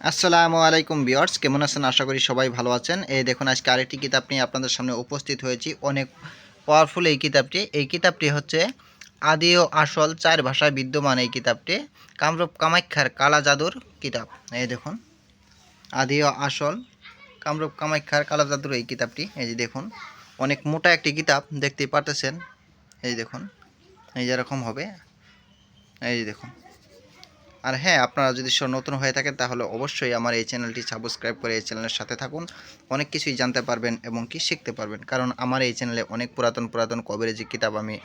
আসসালামু আলাইকুম বিয়ার্স কেমন আছেন? আশা করি সবাই ভালো আছেন। এই দেখুন, আজকে আরেকটি কিতাব নিয়ে আপনাদের সামনে উপস্থিত হয়েছি। অনেক পাওয়ারফুল এই কিতাবটি। এই কিতাবটি হচ্ছে আদি ও আসল চার ভাষায় বিদ্যমান এই কিতাবটি। কামরূপ কামাখ্যার কালা জাদুর কিতাব। এই দেখুন, আদি ও আসল কামরূপ কামাখ্যার কালা জাদুর এই কিতাবটি। এই যে দেখুন, অনেক মোটা একটি কিতাব, দেখতেই পারতেছেন। এই দেখুন, এই যেরকম হবে। এই যে দেখুন আর হ্যাঁ আপনারা যদি নতুন হয়ে থাকেন, তাহলে অবশ্যই আমার এই চ্যানেলটি সাবস্ক্রাইব করে এই চ্যানেলের সাথে থাকুন। অনেক কিছুই জানতে পারবেন এবং কি শিখতে পারবেন। কারণ আমার এই চ্যানেলে অনেক পুরাতন পুরাতন কভারেজি কিতাব আমি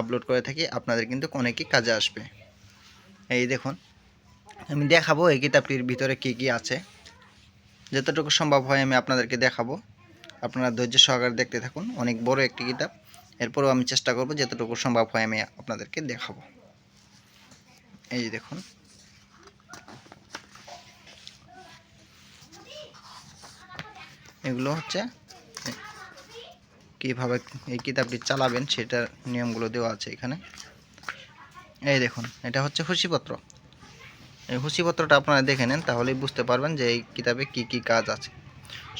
আপলোড করে থাকি, আপনাদের কিন্তু অনেকই কাজে আসবে। এই দেখুন, আমি দেখাবো এই কিতাবটির ভিতরে কি কি আছে। যতটুকু সম্ভব হয় আমি আপনাদেরকে দেখাবো। আপনারা ধৈর্য সহকারে দেখতে থাকুন, অনেক বড় একটি কিতাব। এরপরেও আমি চেষ্টা করব, যতটুকু সম্ভব হয় আমি আপনাদেরকে দেখাবো। এই দেখুন এগুলো হচ্ছে কীভাবে এই কিতাবটি চালাবেন সেটার নিয়মগুলো দেওয়া আছে এখানে। এই দেখুন, এটা হচ্ছে হুসিপত্র এই হুসিপত্রটা আপনারা দেখে নেন, তাহলেই বুঝতে পারবেন যে এই কিতাবে কি কি কাজ আছে।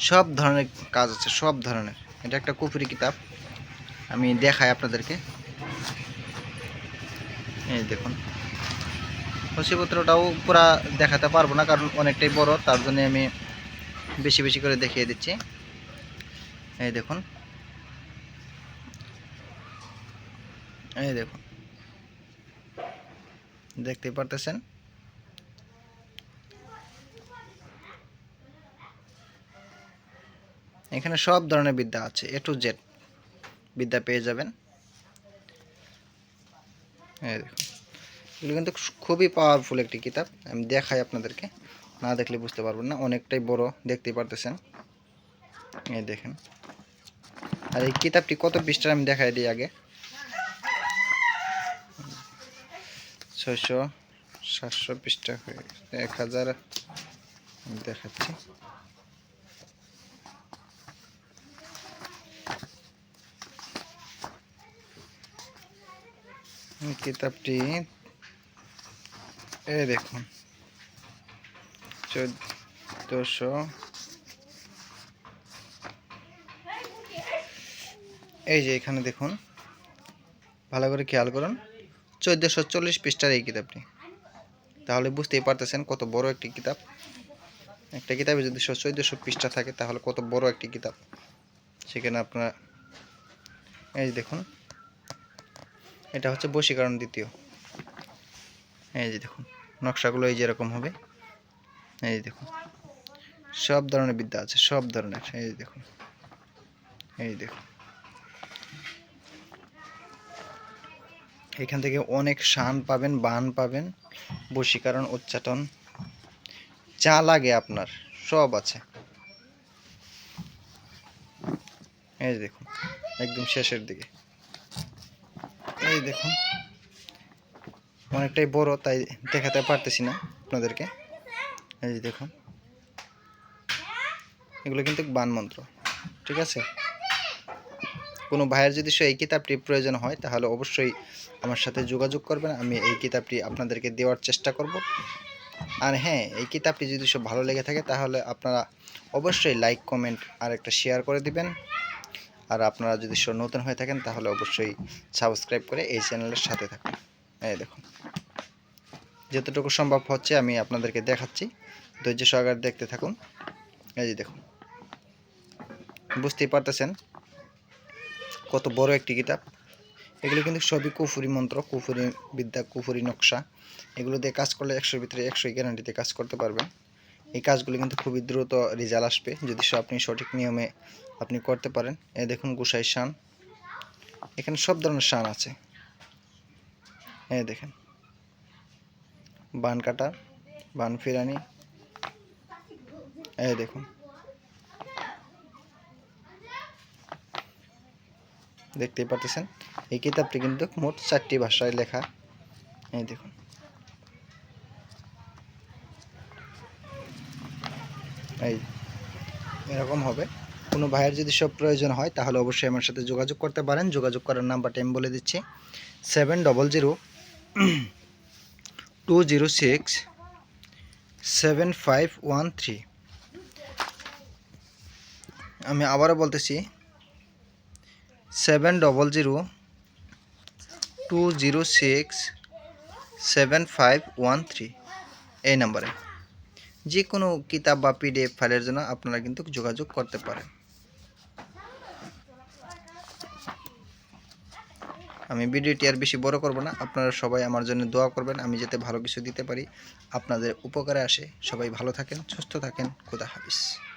সব ধরনের কাজ আছে, সব ধরনের। এটা একটা কুফরি কিতাব। আমি দেখাই আপনাদেরকে। এই দেখুন হুসিপত্রটাও পুরা দেখাতে পারব না, কারণ অনেকটাই বড়, তার জন্য আমি বেশি বেশি করে দেখিয়ে দিচ্ছি। এই দেখুন। এই দেখুন। দেখতেই পারতেছেন? এখানে সব ধরনের বিদ্যা আছে এ টু জেড বিদ্যা পেয়ে যাবেন। এই দেখুন। এগুলো কিন্তু খুবই পাওয়ারফুল একটি কিতাব, আমি দেখাই আপনাদেরকে। না দেখলে বুঝতে পারবেন না, অনেকটাই বড় দেখতেই পারতেছেন। এই দেখেন। আর এই কিতাবটি কত পৃষ্ঠার আমি দেখাই দিই আগে। ছয়শো সাতশো পৃষ্ঠা হয়ে, এক হাজার দেখাচ্ছি। কিতাবটি, এই দেখুন। চোদ্দোশো। এই যে এখানে দেখুন, ভালো করে খেয়াল করুন, চোদ্দোশো চল্লিশ পৃষ্ঠার এই কিতাবটি। তাহলে বুঝতেই পারতেছেন কত বড় একটি কিতাব। একটা কিতাবে যদি চোদ্দোশো পৃষ্ঠা থাকে, তাহলে কত বড় একটি কিতাব। সেখানে আপনারা, এই যে দেখুন, এটা হচ্ছে বশীকরণ দ্বিতীয়। এই যে দেখুন, নকশাগুলো এই যেরকম হবে। এই দেখুন। সব ধরনের বিদ্যা আছে, সব ধরনের। এই দেখুন। এই দেখুন। এখান থেকে অনেক শান পাবেন, বান পাবেন বশীকরণ উচ্চাটন। যা লাগে আপনার, সব আছে। এই দেখুন, একদম শেষের দিকে। এই দেখুন। অনেকটাই বড়, তাই দেখাতে পারতেছি না আপনাদেরকে। এই যে দেখুন। এগুলো কিন্তু বান মন্ত্র, ঠিক আছে? কোনো ভাইয়ের যদি সে এই কিতাবটি প্রয়োজন হয়, তাহলে অবশ্যই আমার সাথে যোগাযোগ করবেন। আমি এই কিতাবটি আপনাদেরকে দেওয়ার চেষ্টা করব। আর হ্যাঁ এই কিতাবটি যদি সব ভালো লেগে থাকে, তাহলে আপনারা অবশ্যই লাইক, কমেন্ট আর একটা শেয়ার করে দিবেন। আর আপনারা যদি সব নতুন হয়ে থাকেন, তাহলে অবশ্যই সাবস্ক্রাইব করে এই চ্যানেলের সাথে থাকুন। এই দেখুন। যতটুকু সম্ভব হচ্ছে আমি আপনাদেরকে দেখাচ্ছি। ধৈর্য সহকারে দেখতে থাকুন। এই যে দেখুন। বুঝতেই পারতেছেন কত বড় একটি কিতাব। এগুলো কিন্তু সবই কুফুরি মন্ত্র, কুফুরি বিদ্যা, কুফুরি নকশা। এগুলো দিয়ে কাজ করলে একশোর ভিতরে একশোই গ্যারান্টিতে কাজ করতে পারবেন। এই কাজগুলো কিন্তু খুবই দ্রুত রেজাল্ট আসবে যদি আপনি সঠিক নিয়মে আপনি করতে পারেন। এ দেখুন গুসাই শান। এখানে সব ধরনের শান আছে। এই দেখেন। বান কাটা, বান ফিরানি। এই দেখুন। দেখতেই পারতেছেন? এই কিতাবটি কিন্তু মোট চারটি ভাষায় লেখা। এই দেখুন। এই, এরকম হবে। কোনো ভাইয়ের যদি সব প্রয়োজন হয়, তাহলে অবশ্যই আমার সাথে যোগাযোগ করতে পারেন। যোগাযোগ করার নাম্বারটা আমি বলে দিচ্ছি। Seven double zero two zero six seven five one three আমি আবারও বলতেছি seven double zero two zero six seven five one three এই নাম্বারে। যে কোনো কিতাব বা পিডিএফ ফাইলের জন্য আপনারা কিন্তু যোগাযোগ করতে পারেন। আমি ভিডিওটি আর বেশি বড় করব না। আপনারা সবাই আমার জন্য দোয়া করবেন, আমি যাতে ভালো কিছু দিতে পারি। আপনাদের উপকারে আসে। সবাই ভালো থাকেন, সুস্থ থাকেন। খুদা হাফিজ।